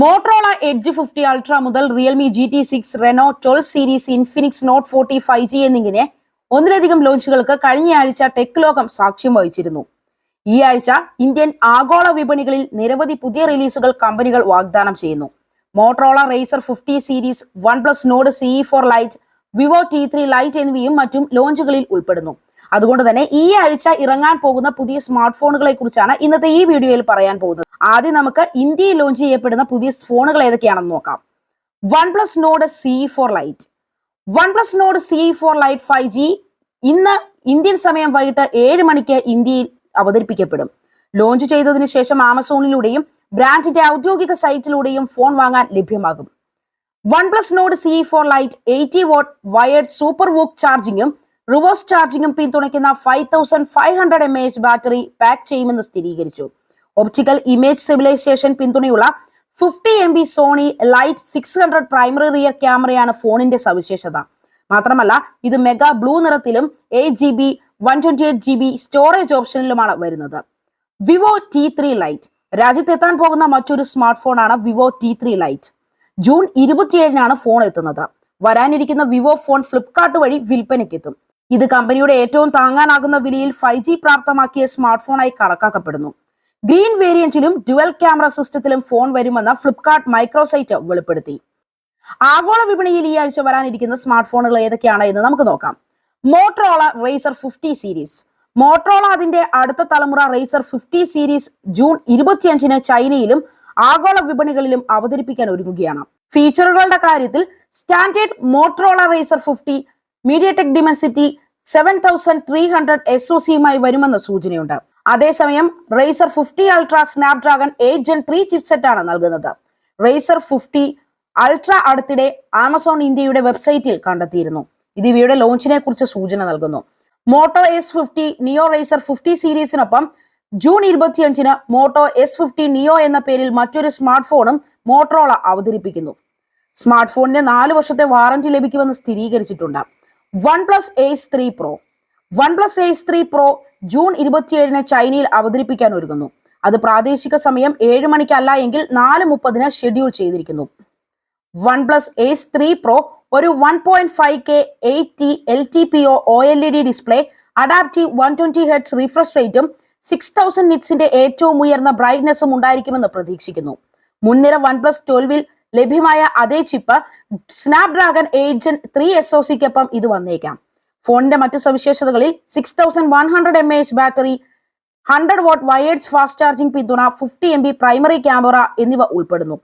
Motorola edge fifty ultra മുതൽ Realme G T six Reno twelve series Infinix Note forty five G എന്നിങ്ങനെ ഒന്നിലധികം ലോഞ്ചുകൾക്ക് കഴിഞ്ഞയാഴ്ച tech ലോകം സാക്ഷ്യം വഹിച്ചിരുന്നു. ഈ ആഴ്ച ഇന്ത്യൻ ആഗോള വിപണികളിൽ നിരവധി പുതിയ റിലീസുകൾ കമ്പനികൾ വാഗ്ദാനം ചെയ്യുന്നു. Motorola Razr fifty series OnePlus Nord CE four Lite Vivo T three Lite എന്നിവയും മറ്റും ലോഞ്ചുകളിൽ ഉൾപ്പെടുന്നു. അതുകൊണ്ട് തന്നെ ഈ ആഴ്ച ഇറങ്ങാൻ പോകുന്ന പുതിയ സ്മാർട്ട് ഫോണുകളെ കുറിച്ചാണ് ഇന്നത്തെ ഈ വീഡിയോയിൽ പറയാൻ പോകുന്നത്. ആദ്യം നമുക്ക് ഇന്ത്യയിൽ ലോഞ്ച് ചെയ്യപ്പെടുന്ന പുതിയ ഫോണുകൾ ഏതൊക്കെയാണെന്ന് നോക്കാം. OnePlus Nord C four Lite OnePlus Nord C four Lite five G ഇന്ന് ഇന്ത്യൻ സമയം വൈകിട്ട് ഏഴ് മണിക്ക് ഇന്ത്യയിൽ അവതരിപ്പിക്കപ്പെടും. ലോഞ്ച് ചെയ്തതിനു ശേഷം ആമസോണിലൂടെയും ബ്രാൻഡിന്റെ ഔദ്യോഗിക സൈറ്റിലൂടെയും ഫോൺ വാങ്ങാൻ ലഭ്യമാകും. OnePlus Nord C four Lite eighty watt wired super VOOC ചാർജിങ്ങും reverse ചാർജിങ്ങും പിന്തുണയ്ക്കുന്ന five thousand five hundred M H battery pack ചെയ്യുമെന്ന് സ്ഥിരീകരിച്ചു. ഒപ്റ്റിക്കൽ ഇമേജ് സ്റ്റെബിലൈസേഷൻ പിന്തുണയുള്ള fifty M B Sony Lyt six hundred primary rear ക്യാമറയാണ് ഫോണിന്റെ സവിശേഷത. മാത്രമല്ല ഇത് മെഗാ ബ്ലൂ നിറത്തിലും eight G B one twenty eight G B storage ഓപ്ഷനിലുമാണ് വരുന്നത്. വിവോ ടി ത്രീ ലൈറ്റ് രാജ്യത്തെത്താൻ പോകുന്ന മറ്റൊരു സ്മാർട്ട് ഫോണാണ് Vivo T three Lite June ഇരുപത്തിയേഴിനാണ് phone എത്തുന്നത്. വരാനിരിക്കുന്ന വിവോ ഫോൺ ഫ്ലിപ്കാർട്ട് വഴി വിൽപ്പനയ്ക്കെത്തും. ഇത് കമ്പനിയുടെ ഏറ്റവും താങ്ങാനാകുന്ന വിലയിൽ ഫൈവ് ജി പ്രാപ്തമാക്കിയ സ്മാർട്ട് ഫോണായി കണക്കാക്കപ്പെടുന്നു. ഗ്രീൻ വേരിയന്റിലും ഡ്യുവൽ ക്യാമറ സിസ്റ്റത്തിലും ഫോൺ വരുമെന്ന് ഫ്ലിപ്കാർട്ട് മൈക്രോസൈറ്റ് വെളിപ്പെടുത്തി. ആഗോള വിപണിയിൽ ഈ ആഴ്ച വരാനിരിക്കുന്ന സ്മാർട്ട് ഫോണുകൾ ഏതൊക്കെയാണ് എന്ന് നമുക്ക് നോക്കാം. Motorola Razr fifty series. Motorola അതിന്റെ അടുത്ത തലമുറ റേസർ ഫിഫ്റ്റി സീരീസ് ജൂൺ ഇരുപത്തിയഞ്ചിന് ചൈനയിലും ആഗോള വിപണികളിലും അവതരിപ്പിക്കാൻ ഒരുങ്ങുകയാണ്. ഫീച്ചറുകളുടെ കാര്യത്തിൽ standard Motorola Razr fifty MediaTek Dimensity seven thousand three hundred S O സിയുമായി വരുമെന്ന് സൂചനയുണ്ട്. അതേസമയം Razr fifty Ultra Snapdragon eight gen three ആണ് നൽകുന്നത്. റേസർ ഫിഫ്റ്റി അൾട്ര അടുത്തിടെ ആമസോൺ ഇന്ത്യയുടെ വെബ്സൈറ്റിൽ കണ്ടെത്തിയിരുന്നു. ഇത് ഇവയുടെ ലോഞ്ചിനെ കുറിച്ച് സൂചന നൽകുന്നു. Moto S fifty Neo Razr fifty സീരീസിനൊപ്പം June ഇരുപത്തിയഞ്ചിന് മോട്ടോ എസ് ഫിഫ്റ്റി നിയോ എന്ന പേരിൽ മറ്റൊരു സ്മാർട്ട് ഫോണും മോട്ടറോള അവതരിപ്പിക്കുന്നു. സ്മാർട്ട് ഫോണിന് നാല് വർഷത്തെ വാറന്റി ലഭിക്കുമെന്ന് സ്ഥിരീകരിച്ചിട്ടുണ്ട്. OnePlus Ace three Pro OnePlus Ace three Pro June ഇരുപത്തിയേഴിന് ചൈനയിൽ അവതരിപ്പിക്കാൻ ഒരുങ്ങുന്നു. അത് പ്രാദേശിക സമയം ഏഴ് മണിക്കല്ല എങ്കിൽ നാല് മുപ്പതിന് ഷെഡ്യൂൾ ചെയ്തിരിക്കുന്നു. One plus ace three pro ഒരു one point five K eight T L T P O O L E D display adaptive one twenty hertz refresh റേറ്റും സിക്സ് തൗസൻഡ് നിറ്റ്സിന്റെ ഏറ്റവും ഉയർന്ന ബ്രൈറ്റ്നെസ്സും ഉണ്ടായിരിക്കുമെന്ന് പ്രതീക്ഷിക്കുന്നു. മുൻനിര വൺ പ്ലസ് ട്വൽവിൽ ലഭ്യമായ അതേ chip Snapdragon gen three S O സിക്കൊപ്പം ഇത് വന്നേക്കാം. ഫോണിന്റെ മറ്റു സവിശേഷതകളിൽ six thousand one hundred M H battery hundred watt wired fast charging പിന്തുണ fifty M B primary camera എന്നിവ ഉൾപ്പെടുന്നു.